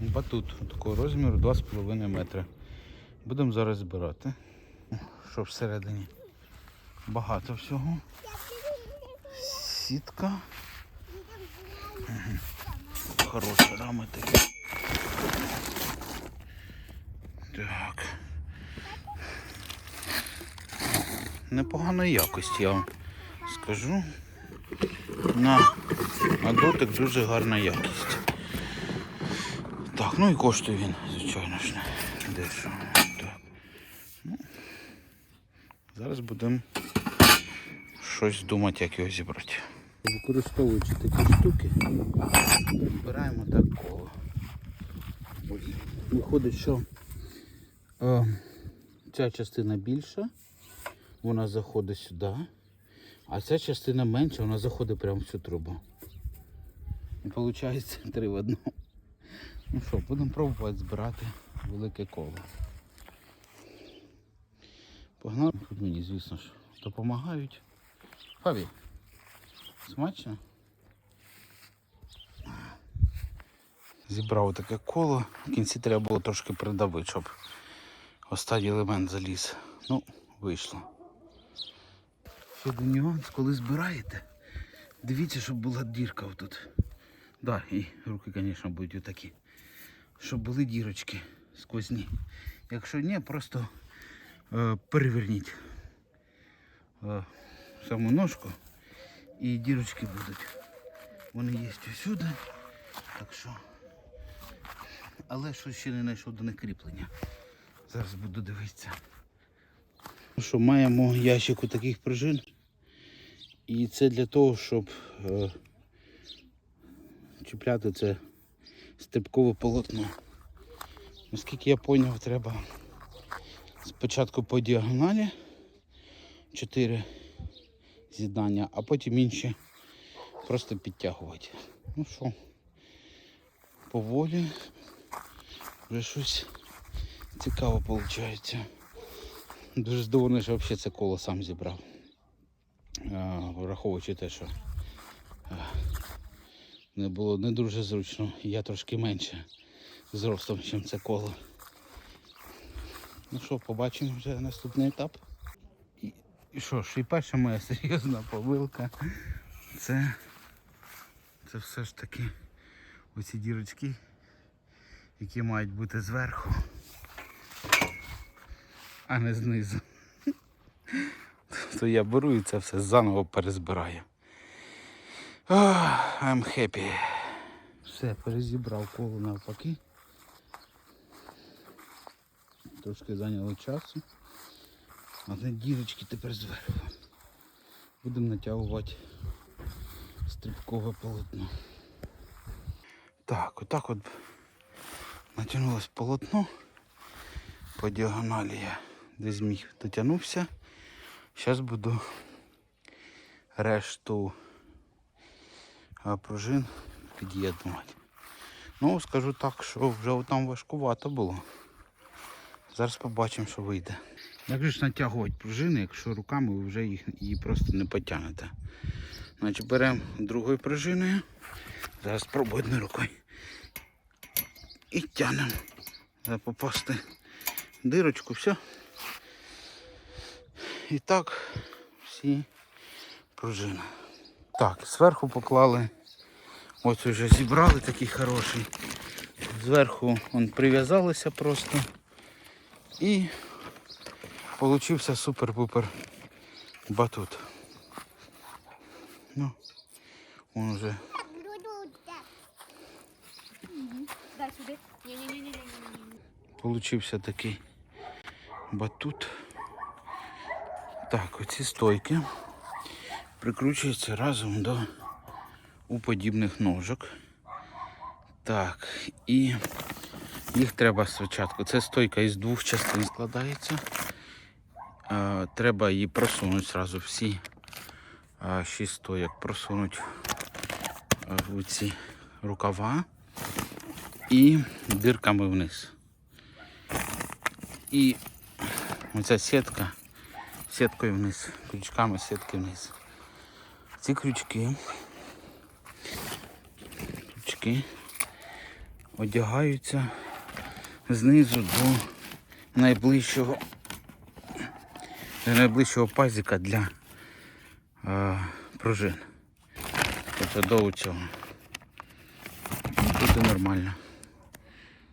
батут такого розміру 2,5 метри. Будемо зараз збирати. Що всередині? Багато всього. Сітка. Хороші рами такі. Так. Непоганої якості, я вам скажу. На, на дотик дуже гарна якість. Так, ну і коштує він, звичайно ж, дешево. Так. Ну, зараз будемо щось думати, як його зібрати. Використовуючи такі штуки, збираємо так коло. Виходить, що е, ця частина більша, вона заходить сюди, а ця частина менша, вона заходить прямо в цю трубу. І виходить три в одному. Ну що, будемо пробувати збирати велике коло. Погнали, хоч мені, звісно ж, допомагають. Фабі, смачно? Зібрав таке коло. В кінці треба було трошки придавити, щоб останній елемент заліз. Ну, вийшло. Ще один нюанс, коли збираєте, дивіться, щоб була дірка отут. Да, і руки, звісно, будуть отакі. Щоб були дірочки сквозні. Якщо ні, просто е, переверніть е, саму ножку і дірочки будуть. Вони є усюди. Так що. Але що ще не знайшов до них кріплення. Зараз буду дивитися. Ну що, маємо ящик у таких пружин. І це для того, щоб е, чіпляти це степкове полотно. Наскільки я зрозумів, треба спочатку по діагоналі 4 з'єднання, а потім інші просто підтягувати. Ну що, поволі вже щось цікаве виходить. Дуже здивований, що взагалі це коло сам зібрав. Враховуючи те, що не було не дуже зручно. Я трошки менше зростом, ніж це коло. Ну що, побачимо вже наступний етап. І, і що ж, і перша моя серйозна помилка. Це, це все ж таки оці дірочки, які мають бути зверху, а не знизу. То я беру і це все заново перезбираю. I'm happy. Все, перезібрав коло навпаки. Трошки зайняло часу. Але дірочки тепер зверху. Будемо натягувати стрибкове полотно. Так, отак от натягнулось полотно. По діагоналі я де зміг дотягнувся. Зараз буду решту а, пружин під'єднувати. Ну, скажу так, що вже там важкувато було. Зараз побачимо, що вийде. Як же ж натягувати пружини, якщо руками ви вже їх, її просто не потягнете. Значить, беремо другою пружиною. Зараз спробую одною рукою. І тягнемо. Попасти дирочку, все. І так всі пружини. Так, зверху поклали. Ось вже зібрали такий хороший. Зверху он прив'язалися просто. І получився супер-пупер батут. Ну, он. Ні-ні-ні-ні. получився такий батут. Так, оці стойки прикручуються разом до уподібних ножок. Так, і їх треба спочатку. Це стойка із двох частин складається. Е, треба її просунути зразу всі е, шість стоєк просунути е, в ці рукава і дирками вниз. І оця сітка сіткою вниз, крючками сітки вниз. Ці крючки, крючки одягаються знизу до найближчого до найближчого пазика для е, пружин. Тобто до цього. Буде нормально.